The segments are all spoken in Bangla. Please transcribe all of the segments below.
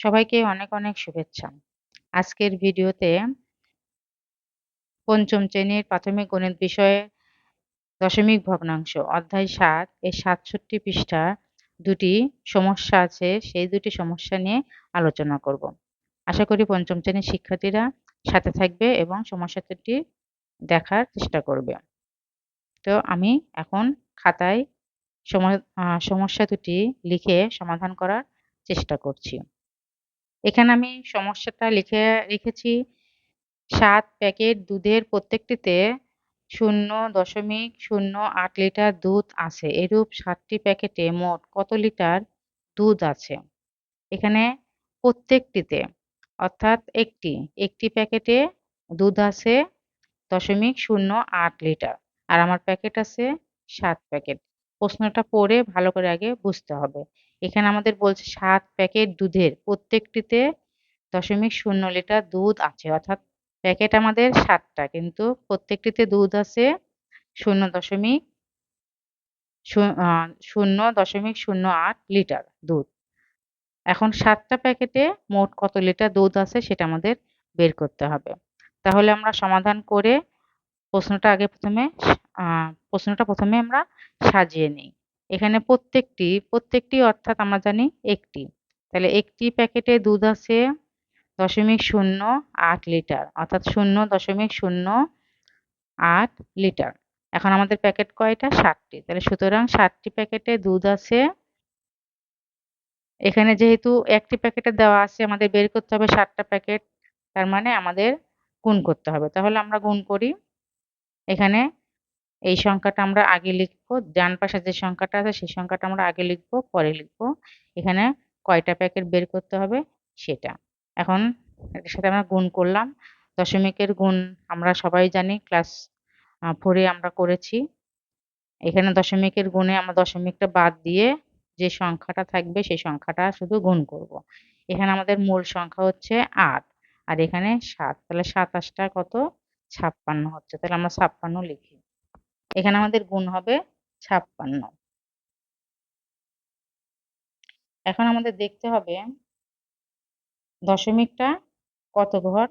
সবাইকে অনেক অনেক শুভেচ্ছা। আজকের ভিডিওতে পঞ্চম শ্রেণির প্রাথমিক গণিত বিষয়ে দশমিক ভগ্নাংশ অধ্যায় সাত এর সাতষট্টি পৃষ্ঠা দুটি সমস্যা আছে, সেই দুটি সমস্যা নিয়ে আলোচনা করব। আশা করি পঞ্চম শ্রেণির শিক্ষার্থীরা সাথে থাকবে এবং সমস্যা দুটি দেখার চেষ্টা করবে। তো আমি এখন খাতায় সমস্যা দুটি লিখে সমাধান করার চেষ্টা করছি। এখানে আমি সমস্যাটা লিখে রেখেছি। সাত প্যাকেট দুধের প্রত্যেকটিতে শূন্য দশমিক শূন্য আট লিটার দুধ আছে। এরূপ সাতটি প্যাকেটে মোট কত লিটার দুধ আছে? এখানে প্রত্যেকটিতে, অর্থাৎ একটি একটি প্যাকেটে দুধ আছে দশমিক শূন্য আট লিটার। আর আমার প্যাকেট আছে সাত প্যাকেট। প্রশ্নটা পড়ে ভালো করে আগে বুঝতে হবে। এখানে আমাদের বলছে সাত প্যাকেট দুধের। প্রত্যেকটিতে দশমিক শূন্য লিটার দুধ আছে। অর্থাৎ প্যাকেট আমাদের সাতটা, কিন্তু প্রত্যেকটিতে দুধ আছে শূন্য দশমিক শূন্য দশমিক শূন্য আট লিটার দুধ। এখন সাতটা প্যাকেটে মোট কত লিটার দুধ আছে সেটা আমাদের বের করতে হবে। তাহলে আমরা সমাধান করে প্রশ্নটা আগে প্রথমে প্রশ্নটা প্রথমে আমরা সাজিয়ে নিই। এখানে প্রত্যেকটি প্রত্যেকটি অর্থাৎ আমরা জানি একটি। তাহলে একটি প্যাকেটে দুধ আছে দশমিক শূন্য আট লিটার, অর্থাৎ শূন্য দশমিক শূন্য আট লিটার। এখন আমাদের প্যাকেট কয়টা? ষাটটি তাহলে সুতরাং ষাটটি প্যাকেটে দুধ আছে। এখানে যেহেতু একটি প্যাকেটে দেওয়া আছে, আমাদের বের করতে হবে ষাটটা প্যাকেট, তার মানে আমাদের গুণ করতে হবে। তাহলে আমরা গুণ করি। এখানে এই সংখ্যাটা আমরা আগে লিখব, ডান পাশে যে সংখ্যাটা আছে সেই সংখ্যাটা আমরা আগে লিখব, পরে লিখব। এখানে কয়টা প্যাকেট বের করতে হবে সেটা। এখন এটার সাথে আমরা গুণ করলাম। দশমিকের গুণ আমরা সবাই জানি, ক্লাস ফোরে আমরা করেছি। এখানে দশমিকের গুণে আমরা দশমিকটা বাদ দিয়ে যে সংখ্যাটা থাকবে সেই সংখ্যাটা শুধু গুণ করব। এখানে আমাদের মূল সংখ্যা হচ্ছে আট। আর এখানে সাত, তাহলে সাতাশটা কত? ছাপ্পান্ন হচ্ছে। তাহলে আমরা ছাপ্পান্ন লিখি। এখানে আমাদের গুণ হবে ছাপ্পান্ন। এখন আমাদের দেখতে হবে দশমিকটা কত ঘর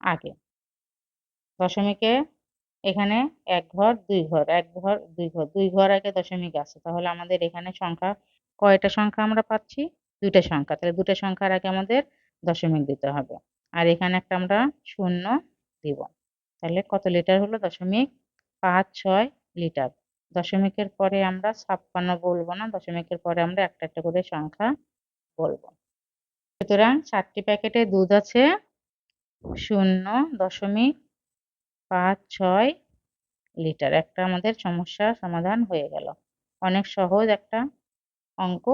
আগে? দশমিকে এখানে এক ঘর, দুই ঘর, এক ঘর, দুই ঘর দুই ঘর আগে দশমিক আছে। তাহলে আমাদের এখানে সংখ্যা, কয়টা সংখ্যা আমরা পাচ্ছি? দুইটা সংখ্যা। তাহলে দুটা সংখ্যার আগে আমাদের দশমিক দিতে হবে। আর এখানে একটা আমরা শূন্য দিব। তাহলে কত লিটার হলো? দশমিক পাঁচ, ছয় লিটার। দশমিকের পরে আমরা ছাপ্পান্ন বলব না, দশমিকের পরে আমরা একটা একটা করে সংখ্যা বলব। সুতরাং চারটি প্যাকেটে দুধ আছে, শূন্য দশমিক পাঁচ ছয় লিটার। একটা আমাদের সমস্যার সমাধান হয়ে গেল। অনেক সহজ একটা অঙ্ক,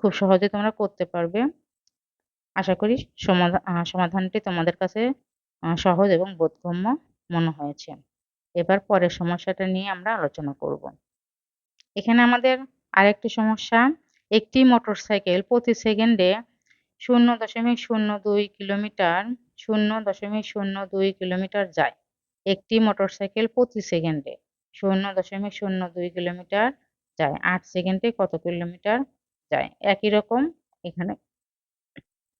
খুব সহজে তোমরা করতে পারবে। আশা করি সমাধানটি তোমাদের কাছে সহজ এবং বোধগম্য মনে হয়েছে। এবার পরের সমস্যাটা নিয়ে আমরা আলোচনা করব। এখানে আমাদের আরেকটি সমস্যা, একটি মোটরসাইকেল প্রতি সেকেন্ডে শূন্য দশমিক শূন্য দুই কিলোমিটার, শূন্য দশমিক শূন্য দুই কিলোমিটার যায়। একটি মোটরসাইকেল প্রতি সেকেন্ডে শূন্য দশমিক শূন্য দুই কিলোমিটার যায়, আট সেকেন্ডে কত কিলোমিটার যায়। একই রকম এখানে,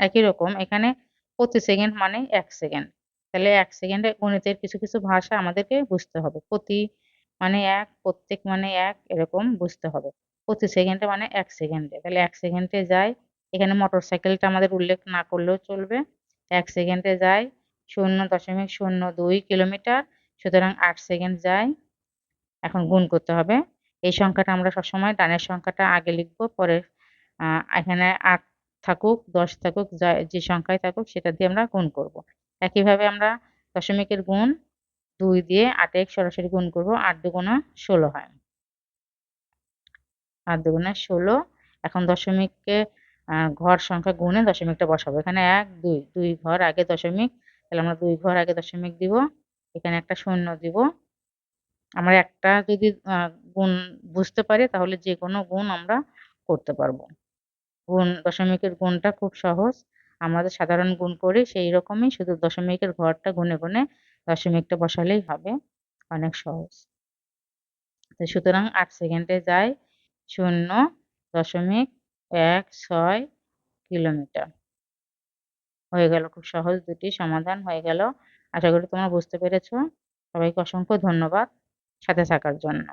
একই রকম এখানে প্রতি সেকেন্ড মানে এক সেকেন্ড। তাহলে এক সেকেন্ডে গণিতের কিছু কিছু ভাষা আমাদেরকে বুঝতে হবে। প্রতি মানে এক, প্রত্যেক মানে এক এরকম বুঝতে হবে। প্রতি সেকেন্ডে মানে এক সেকেন্ডে তাহলে এক সেকেন্ডে যায়, এখানে মোটর সাইকেলটা আমাদের উল্লেখ না করলেও চলবে। এক সেকেন্ডে যায়, শূন্য দশমিক শূন্য দুই কিলোমিটার, সুতরাং আট সেকেন্ড যায়। এখন গুণ করতে হবে। এই সংখ্যাটা আমরা সবসময় ডানের সংখ্যাটা আগে লিখব পরে এখানে আট থাকুক, দশ থাকুক যা সংখ্যায় থাকুক, সেটা দিয়ে আমরা গুণ করব। একইভাবে আমরা দশমিকের গুণ দুই দিয়ে আটে সরাসরি গুণ করব, আট দুগুণা ষোলো হয়। আট দুগুণা ষোলো, এখন দশমিককে ঘর সংখ্যা গুণে দশমিকটা বসাবো। এখানে এক, দুই দুই ঘর আগে দশমিক, তাহলে আমরা দুই ঘর আগে দশমিক দিব, এখানে একটা শূন্য দিব। আমরা একটা যদি গুণ বুঝতে পারি, তাহলে যে কোনো গুণ আমরা করতে পারব। গুণ, দশমিকের গুণটা খুব সহজ। আমাদের সাধারণ গুণ করি, সেই রকমই শুধু দশমিকের ঘরটা গুনে গুনে দশমিকটা বসালেই হবে। অনেক সহজ। তো সুতরাং আট সেকেন্ডে যায় শূন্য দশমিক এক ছয় কিলোমিটার। হয়ে গেল, খুব সহজ দুটি সমাধান হয়ে গেল। আশা করি তোমরা বুঝতে পেরেছ। সবাইকে অসংখ্য ধন্যবাদ সাথে থাকার জন্য।